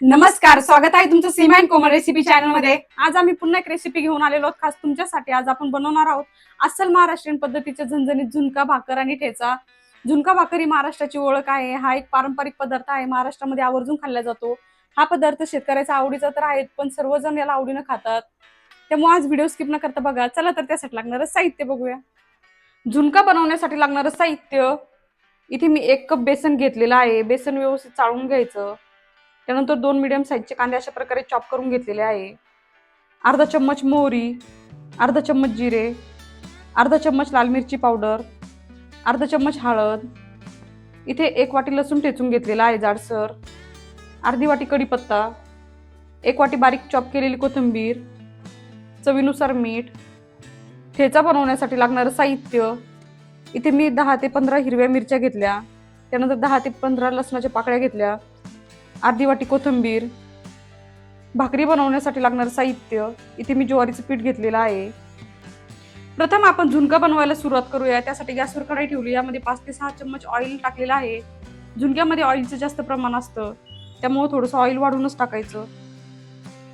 नमस्कार स्वागत आहे तुमचं सीमा अँड कोमल रेसिपी चॅनलमध्ये. आज आम्ही पुन्हा एक रेसिपी घेऊन आलेलो आहोत खास तुमच्यासाठी. आज आपण बनवणार आहोत अस्सल महाराष्ट्रीयन पद्धतीचे झणझणीत झुणका भाकर आणि ठेचा. झुणका भाकर ही महाराष्ट्राची ओळख आहे. हा एक पारंपरिक पदार्थ आहे. महाराष्ट्रामध्ये आवर्जून खाल्ला जातो. हा पदार्थ शेतकऱ्याचा आवडीचा तर आहे पण सर्वजण याला आवडीनं खातात. त्यामुळे आज व्हिडिओ स्किप न करता बघा. चला तर त्यासाठी लागणारं साहित्य बघूया. झुणका बनवण्यासाठी लागणारं साहित्य. इथे मी एक कप बेसन घेतलेलं आहे. बेसन व्यवस्थित चाळून घ्यायचं. त्यानंतर दोन मिडियम साईजचे कांदे अशा प्रकारे चॉप करून घेतलेले आहे. अर्धा चम्मच मोहरी अर्धा चम्मच जिरे अर्धा चम्मच लाल मिरची पावडर अर्धा चम्मच हळद. इथे एक वाटी लसूण ठेचून घेतलेला आहे जाडसर अर्धी वाटी कढीपत्ता एक वाटी बारीक चॉप केलेली कोथिंबीर चवीनुसार मीठ ठेचा बनवण्यासाठी लागणारं साहित्य. इथे मी दहा ते पंधरा हिरव्या मिरच्या घेतल्या. त्यानंतर दहा ते पंधरा लसणाच्या पाकळ्या घेतल्या. अर्धी वाटी कोथिंबीर भाकरी बनवण्यासाठी लागणारं साहित्य इथे मी ज्वारीचं पीठ घेतलेलं आहे. प्रथम आपण झुणका बनवायला सुरुवात करूया. त्यासाठी गॅसवर कढाई ठेवली. यामध्ये पाच ते सहा चम्मच ऑइल टाकलेलं आहे. झुणक्यामध्ये ऑइलचं जास्त प्रमाण असतं. त्यामुळं थोडंसं ऑइल वाढूनच टाकायचं.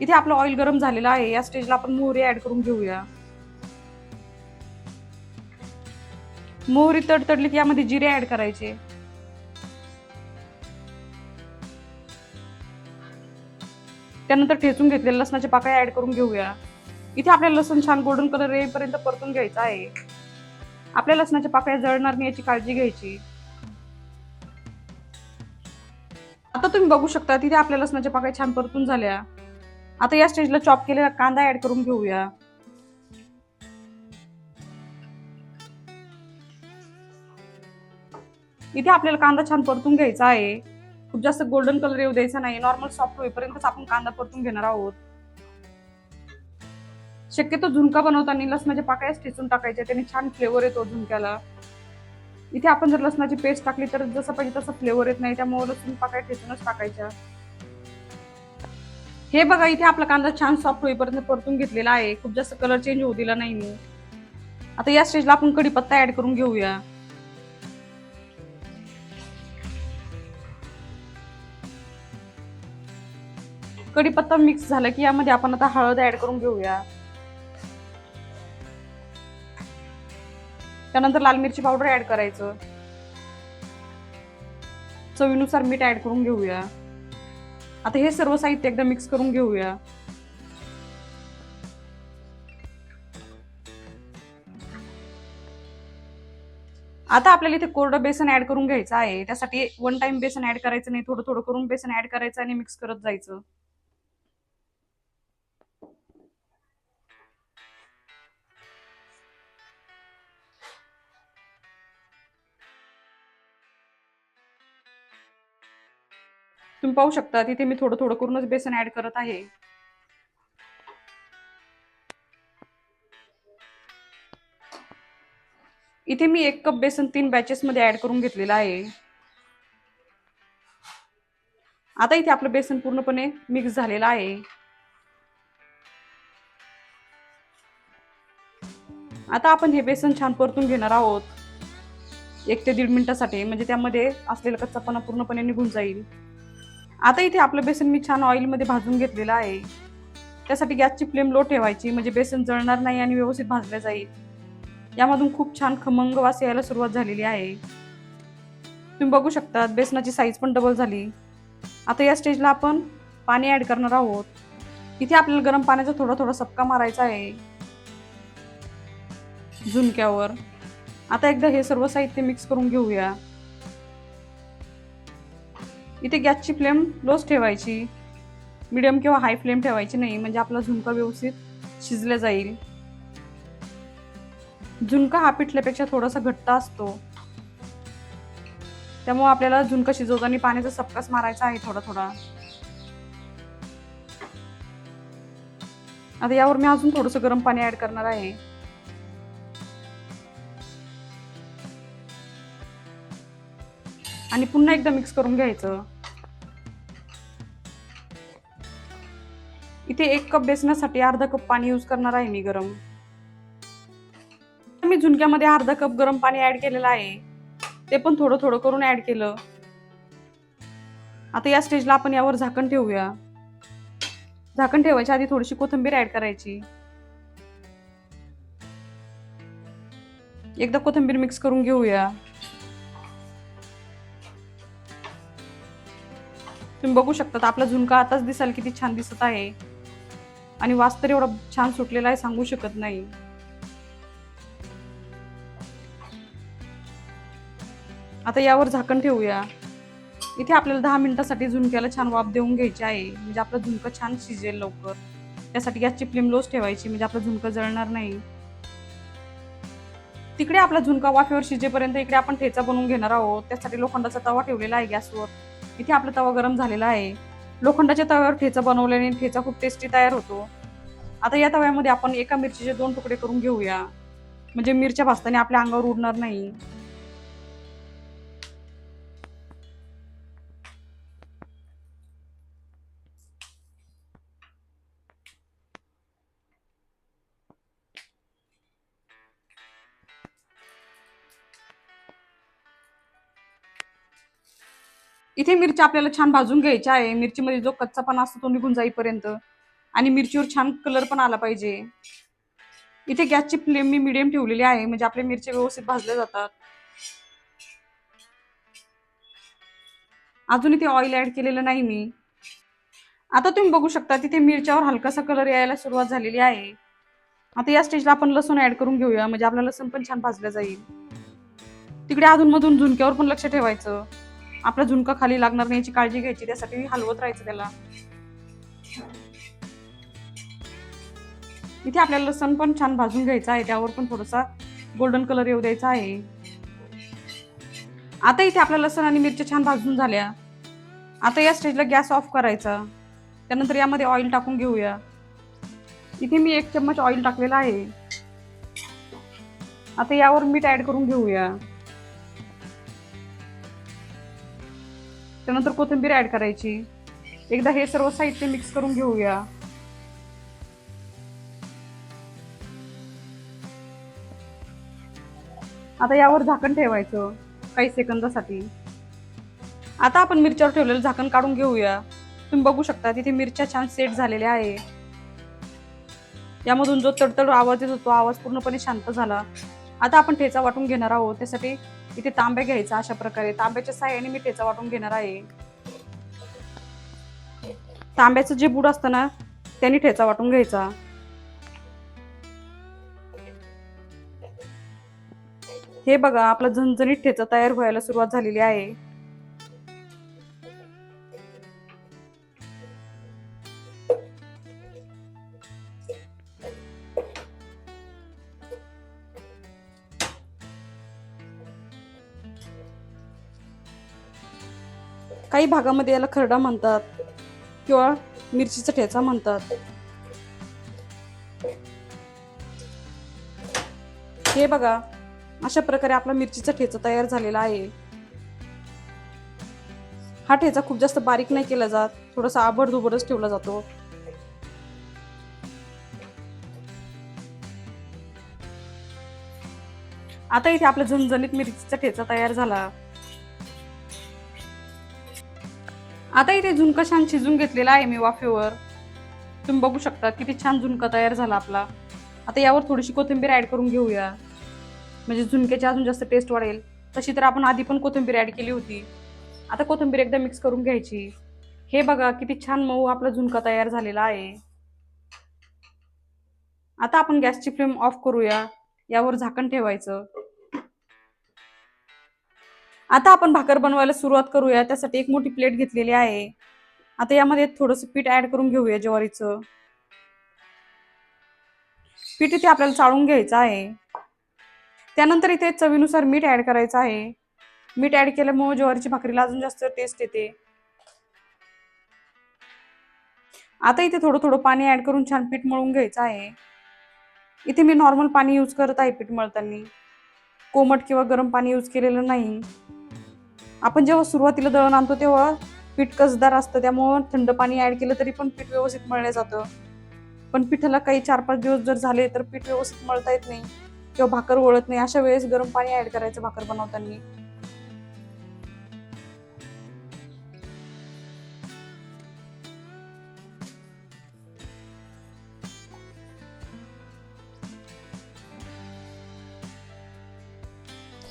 इथे आपलं ऑइल गरम झालेलं आहे. या स्टेजला आपण मोहरी ऍड करून घेऊया. मोहरी तडतडली की यामध्ये जिरे ऍड करायचे. त्यानंतर ठेचून घेतलेल्या लसणाच्या पाकळ्या ऍड करून घेऊया. इथे आपल्याला लसूण छान गोल्डन कलर येईपर्यंत परतून घ्यायचा आहे. आपल्या लसणाच्या पाकळ्या जळणार नाही याची काळजी घ्यायची. आता तुम्ही बघू शकता तिथे आपल्या लसणाच्या पाकळ्या छान परतून झाल्या. आता या स्टेजला चॉप केलेला कांदा ऍड करून घेऊया. इथे आपल्याला कांदा छान परतून घ्यायचा आहे. खूप जास्त गोल्डन कलर येऊ द्यायचा नाही. नॉर्मल सॉफ्ट होईपर्यंतच आपण कांदा परतून घेणार आहोत. शक्यतो झुणका बनवताना लसणाच्या पाकळ्याच ठेचून टाकायच्या त्याने छान फ्लेवर येतो झुणक्याला. इथे आपण जर लसणाची पेस्ट टाकली तर जसं पाहिजे तसं फ्लेवर येत नाही त्यामुळे लसूण पाकळ्या ठेचूनच टाकायच्या. हे बघा इथे आपला कांदा छान सॉफ्ट होईपर्यंत परतून घेतलेला आहे. खूप जास्त कलर चेंज होऊ दिला नाही मी. आता या स्टेजला आपण कढीपत्ता ऍड करून घेऊया. कढीपत्ता मिक्स झाला की यामध्ये आपण आता हळद ऍड करून घेऊया. त्यानंतर लाल मिरची पावडर ऍड करायचं. चवीनुसार मीठ ऍड करून घेऊया. आता हे सर्व साहित्य एकदा मिक्स करून घेऊया. आता आपल्याला इथे कोरडं बेसन ऍड करून घ्यायचं आहे. त्यासाठी वन टाइम बेसन ऍड करायचं नाही थोडं थोडं करून बेसन ऍड करायचं आणि मिक्स करत जायचं. तुम्ही पाहू शकता तिथे मी थोडं थोडं करूनच बेसन ऍड करत आहे. इथे मी एक कप बेसन तीन बॅचेस मध्ये ऍड करून घेतलेलं आहे. आता इथे आपलं बेसन पूर्णपणे मिक्स झालेलं आहे. आता आपण हे बेसन छान परतून घेणार आहोत. एक ते दीड मिनिटासाठी म्हणजे त्यामध्ये असलेला कच्चापणा पूर्णपणे निघून जाईल. आता इथे आपलं बेसन मी छान ऑइलमध्ये भाजून घेतलेलं आहे. त्यासाठी गॅसची फ्लेम लो ठेवायची म्हणजे बेसन जळणार नाही आणि व्यवस्थित भाजलं जाईल. यामधून खूप छान खमंग वास यायला सुरुवात झालेली आहे. तुम्ही बघू शकता बेसनाची साईज पण डबल झाली. आता या स्टेजला आपण पाणी ॲड करणार आहोत. इथे आपल्याला गरम पाण्याचा थोडा थोडा सपका मारायचा आहे. झुणक्यावर. आता एकदा हे सर्व साहित्य मिक्स करून घेऊया. इथे गॅसची फ्लेम लोच ठेवायची. मिडियम किंवा हाय फ्लेम ठेवायची नाही म्हणजे आपला झुणका व्यवस्थित शिजला जाईल. झुणका हा पिठल्यापेक्षा थोडासा घट्ट असतो. त्यामुळे आपल्याला झुणका शिजवताना पाण्याचा सपकास मारायचा आहे थोडा थोडा. आता यावर मी अजून थोडंसं गरम पाणी ऍड करणार आहे. आणि पुन्हा एकदा मिक्स करून घ्यायचं. इथे एक कप बेसनासाठी अर्धा कप पाणी यूज करणार आहे मी गरम. मी झुणक्यामध्ये अर्धा कप गरम पाणी ऍड केलेलं आहे. ते पण थोडं थोडं करून ऍड केलं. आता या स्टेजला आपण यावर झाकण ठेवूया. झाकण ठेवायच्या आधी थोडीशी कोथिंबीर ऍड करायची. एकदा कोथिंबीर मिक्स करून घेऊया. तुम्ही बघू शकता आपला झुणका आताच दिसाल किती छान दिसत आहे. आणि वास तर एवढा छान सुटलेला आहे सांगू शकत नाही. आता यावर झाकण ठेवूया. इथे आपल्याला दहा मिनिटासाठी झुणक्याला छान वाफ देऊन घ्यायची आहे. म्हणजे आपलं झुणकं छान शिजेल लवकर. त्यासाठी गॅसची फ्लेम लोच ठेवायची म्हणजे आपलं झुणकं जळणार नाही. तिकडे आपला झुणका वाफेवर शिजेपर्यंत इकडे आपण ठेचा बनवून घेणार आहोत. त्यासाठी लोखंडाचा तवा ठेवलेला आहे गॅसवर. इथे आपला तवा गरम झालेला आहे. लोखंडाच्या तव्यावर ठेचा बनवल्याने ठेचा खूप टेस्टी तयार होतो. आता या तव्यामध्ये आपण एका मिरचीचे दोन तुकडे करून घेऊया. म्हणजे मिरच्या भाजताना आपल्या अंगावर उडणार नाही. इथे मिरच्या आपल्याला छान भाजून घ्यायच्या आहे. मिरचीमध्ये जो कच्चापणा असतो तो निघून जाईपर्यंत. आणि मिरचीवर छान कलर पण आला पाहिजे. इथे गॅसची फ्लेम मी मिडियम ठेवलेली आहे. म्हणजे आपल्या मिरची व्यवस्थित भाजल्या जातात. अजून इथे ऑइल ऍड केलेलं नाही मी. आता तुम्ही बघू शकता तिथे मिरच्यावर हलकासा कलर यायला सुरुवात झालेली आहे. आता या स्टेजला आपण लसूण ऍड करून घेऊया. म्हणजे आपला लसूण पण छान भाजलं जाईल. तिकडे अधूनमधून झुणक्यावर पण लक्ष ठेवायचं. आपला झुणका खाली लागणार नाही याची काळजी घ्यायची त्यासाठी हलवत राहायचं त्याला. इथे आपल्याला लसण पण छान भाजून घ्यायचा आहे त्यावर पण थोडासा गोल्डन कलर येऊ द्यायचा आहे. आता इथे आपल्या लसण आणि मिरच्या छान भाजून झाल्या. आता या स्टेजला गॅस ऑफ करायचा. त्यानंतर यामध्ये ऑइल टाकून घेऊया. इथे मी एक चम्मच ऑइल टाकलेला आहे. आता यावर मीठ ऍड करून घेऊया. त्यानंतर कोथिंबीर ऍड करायची. एकदा हे सर्व साहित्य मिक्स करून घेऊया. आता यावर झाकण ठेवायचं काही सेकंदासाठी. आता आपण मिरच्यावर ठेवलेलं झाकण काढून घेऊया. तुम्ही बघू शकता तिथे मिरच्या छान सेट झालेल्या आहे. यामधून जो तडतड आवाज येत होतो आवाज पूर्णपणे शांत झाला. आता आपण ठेचा वाटून घेणार आहोत. त्यासाठी इथे तांब्या घ्यायचा अशा प्रकारे. तांब्याच्या साह्याने मी ठेचा वाटून घेणार आहे. तांब्याचं जे बुड असतं ना त्यांनी ठेचा वाटून घ्यायचा. हे बघा आपला झणझणीत ठेचा तयार व्हायला सुरुवात झालेली आहे. काही भागामध्ये याला खरडा म्हणतात किंवा मिरचीचा ठेचा म्हणतात. हे बघा अशा प्रकारे आपला मिरचीचा ठेचा तयार झालेला आहे. हा ठेचा खूप जास्त बारीक नाही केला जात थोडासा आबडधुबडच ठेवला जातो. आता इथे आपला झणझणीत मिरचीचा ठेचा तयार झाला. आता इथे झुणका छान शिजून घेतलेला आहे मी वाफेवर. तुम्ही बघू शकता किती छान झुणका तयार झाला आपला. आता यावर थोडीशी कोथिंबीर ऍड करून घेऊया. म्हणजे झुणक्याची अजून जास्त टेस्ट वाढेल. तशी तर आपण आधी पण कोथिंबीर ऍड केली होती. आता कोथिंबीर एकदा मिक्स करून घ्यायची. हे बघा किती छान मऊ आपला झुणका तयार झालेला आहे. आता आपण गॅसची फ्लेम ऑफ करूया. यावर झाकण ठेवायचं. आता आपण भाकर बनवायला सुरुवात करूया. त्यासाठी एक मोठी प्लेट घेतलेली आहे. आता यामध्ये थोडंसं पीठ ऍड करून घेऊया ज्वारीचं. पीठ इथे आपल्याला चाळून घ्यायचं आहे. त्यानंतर इथे चवीनुसार मीठ ऍड करायचं आहे. मीठ ऍड केल्यामुळे ज्वारीची भाकरीला अजून जास्त टेस्ट येते. आता इथे थोडं थोडं पाणी ऍड करून छान पीठ मळून घ्यायचं आहे. इथे मी नॉर्मल पाणी यूज करत आहे पीठ मळताना. कोमट किंवा गरम पाणी यूज केलेलं नाही. आपण जेव्हा सुरुवातीला दळण आणतो तेव्हा पीठ कसदार असतं त्यामुळं थंड पाणी ऍड केलं तरी पण पीठ व्यवस्थित मळलं जातं. पण पिठाला काही चार पाच दिवस जर झाले तर पीठ व्यवस्थित मळता येत नाही किंवा भाकर ओळत नाही. अशा वेळेस गरम पाणी ऍड करायचं भाकर बनवताना.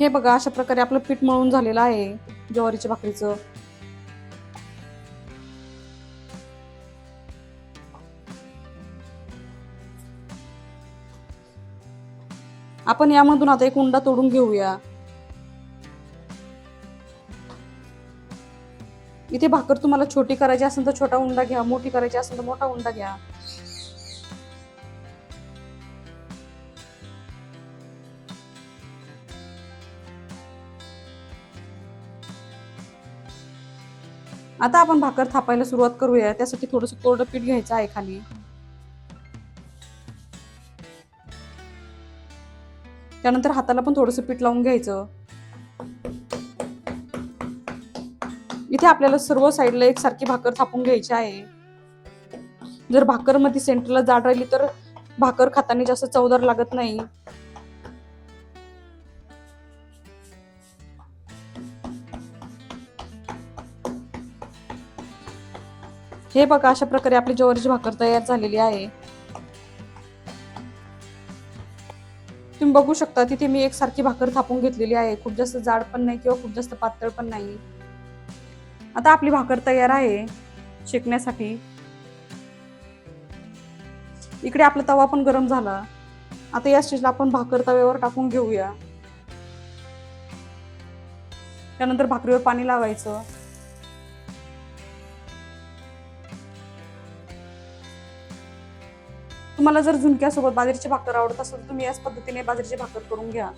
हे बघा अशा प्रकारे आपलं पीठ मळून झालेलं आहे. ज्वारीच्या भाकरीचं. आपण यामधून आता एक उंडा तोडून घेऊया. इथे भाकर तुम्हाला छोटी करायची असेल तर छोटा उंडा घ्या मोठी करायची असेल तर मोठा उंडा घ्या. आता आपण भाकर थापायला सुरुवात करूया. त्यासाठी थोडस कोरडं पीठ घ्यायचं आहे खाली. त्यानंतर हाताला पण थोडंसं पीठ लावून घ्यायचं. इथे आपल्याला सर्व साईडला एकसारखी भाकर थापून घ्यायची आहे. जर भाकरमध्ये सेंटरला जाड राहिली तर भाकर खाताना जास्त चवदार लागत नाही. हे बघा अशा प्रकारे आपली ज्वारीची भाकर तयार झालेली आहे. तुम्ही बघू शकता तिथे मी एकसारखी भाकर थापून घेतलेली आहे. खूप जास्त जाड पण नाही किंवा खूप जास्त पातळ पण नाही. आता आपली भाकर तयार आहे शेकण्यासाठी. इकडे आपला तवा पण गरम झाला. आता या स्टेजला आपण भाकर तव्यावर टाकून घेऊया. त्यानंतर भाकरीवर पाणी लावायचं. तुम्हाला जर झुणक्यासोबत बाजरीची भाकर आवडत असेल तर तुम्ही याच पद्धतीने बाजरीची भाकर करून घ्या.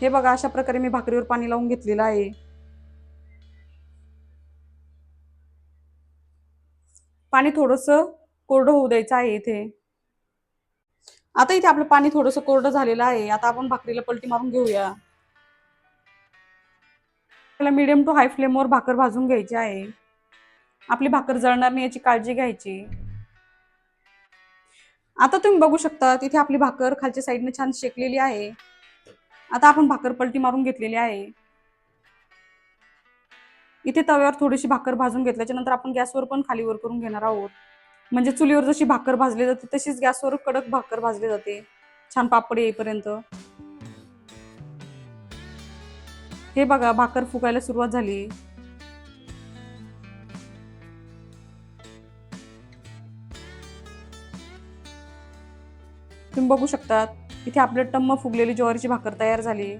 हे बघा अशा प्रकारे मी भाकरीवर पाणी लावून घेतलेलं आहे. पाणी थोडस कोरडं होऊ द्यायचं आहे इथे. आता इथे आपलं पाणी थोडस कोरडं झालेलं आहे. आता आपण भाकरीला पलटी मारून घेऊया. आपल्याला मिडियम टू हाय फ्लेमवर भाकर भाजून घ्यायची आहे. आपली भाकर जळणार नाही याची काळजी घ्यायची. आता तुम्ही बघू शकता तिथे आपली भाकर खालच्या साईडने छान शेकलेली आहे. आता आपण भाकर पलटी मारून घेतलेली आहे. इथे तव्यावर थोडीशी भाकर भाजून घेतल्याच्या नंतर आपण गॅसवर पण खालीवर करून घेणार आहोत. म्हणजे चुलीवर जशी भाकर भाजली जाते तशीच गॅसवर कडक भाकर भाजली जाते. छान पापड येईपर्यंत. हे बघा भाकर फुगायला सुरुवात झाली. तुम्ही बघू शकतात इथे आपले टम्म फुगलेली ज्वारीची भाकर तयार झाली.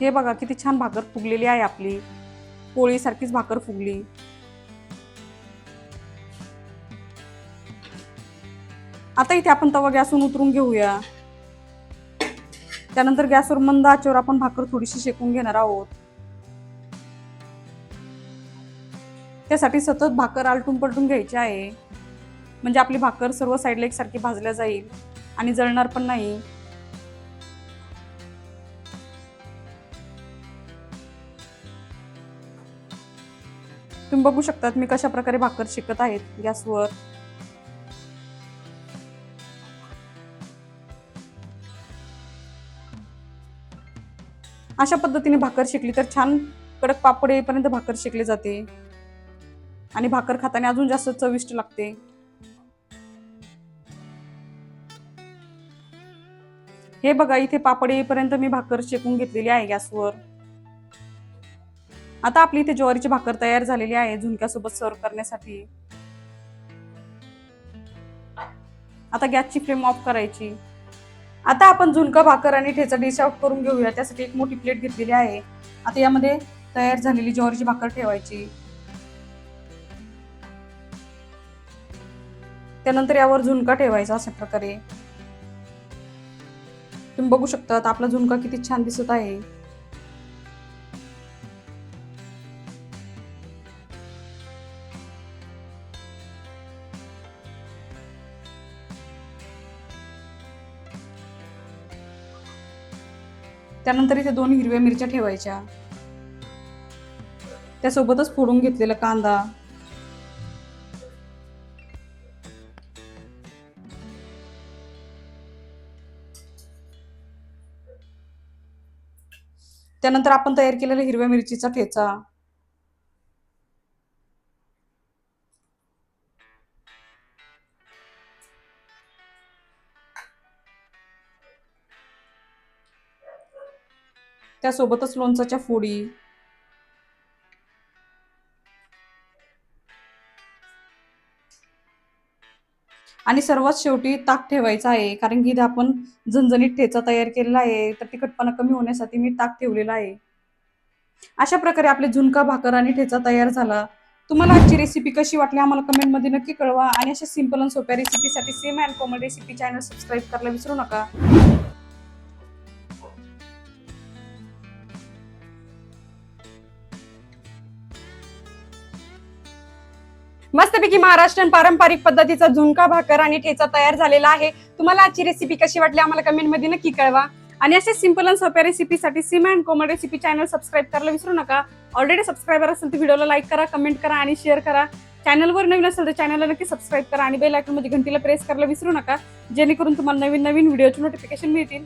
हे बघा किती छान भाकर फुगलेली आहे आपली. पोळीसारखीच भाकर फुगली. आता इथे आपण तवा गॅसवरून उतरून घेऊया. त्यानंतर गॅसवर मंद आचेवर आपण भाकर थोडीशी शेकून घेणार आहोत. त्यासाठी सतत भाकर आलटून पलटून घ्यायची आहे. म्हणजे आपली भाकर सर्व साईडला एकसारखी भाजल्या जाईल आणि जळणार पण नाही. तुम्ही बघू शकतात मी कशा प्रकारे भाकर शिकत आहेत गॅसवर. अशा पद्धतीने भाकर शिकली तर छान कडक पापड येईपर्यंत भाकर शिकली जाते. आणि भाकर खाताना अजून जास्त चविष्ट लागते. हे बघा इथे पापड येईपर्यंत मी भाकर शेकून घेतलेली आहे गॅसवर. आता आपली इथे ज्वारीची भाकर तयार झालेली आहे झुणक्यासोबत सर्व करण्यासाठी. आता गॅसची फ्लेम ऑफ करायची. आता आपण झुणका भाकर आणि ठेचा डिश आउट करून घेऊया. त्यासाठी एक मोठी प्लेट घेतलेली आहे. आता यामध्ये तयार झालेली ज्वारीची भाकर ठेवायची. त्यानंतर यावर झुणका ठेवायचा अशा प्रकारे. तुम्ही बघू शकता आपला झुणका किती छान दिसत आहे. त्यानंतर इथे दोन हिरव्या मिरच्या ठेवायच्या. त्यासोबतच फोडून घेतलेला कांदा. त्यानंतर आपण तयार केलेला हिरव्या मिरचीचा ठेचा. त्यासोबतच लोणचाच्या फोडी. आणि सर्वात शेवटी ताक ठेवायचं आहे कारण की इथे आपण झणझणीत ठेचा तयार केलेला आहे तर तिखटपणा कमी होण्यासाठी मी ताक ठेवलेला आहे. अशा प्रकारे आपले झुणका भाकर आणि ठेचा तयार झाला. तुम्हाला आजची रेसिपी कशी वाटली आम्हाला कमेंटमध्ये नक्की कळवा. आणि अशा सिंपल आणि सोप्या रेसिपीसाठी same and common recipe channel subscribe करायला विसरू नका. मस्तपैकी महाराष्ट्रीयन पारंपरिक पद्धतीचा झुणका भाकर आणि ठेचा तयार झालेला आहे. तुम्हाला आजची रेसिपी कशी वाटली आम्हाला कमेंटमध्ये नक्की कळवा. आणि अशा सिंपल आणि सोप्या रेसिपीसाठी Sim and Komal recipe channel subscribe करायला विसरू नका. ऑलरेडी सबस्क्रायबर असेल तर व्हिडिओला लाईक करा कमेंट करा आणि शेअर करा. चॅनलवर नवीन असेल तर चॅनलला नक्की सबस्क्राईब करा आणि बेल आयकॉन घंटीला प्रेस करायला विसरू नका. जेणेकरून तुम्हाला नवीन नवीन व्हिडिओचे नोटिफिकेशन मिळतील.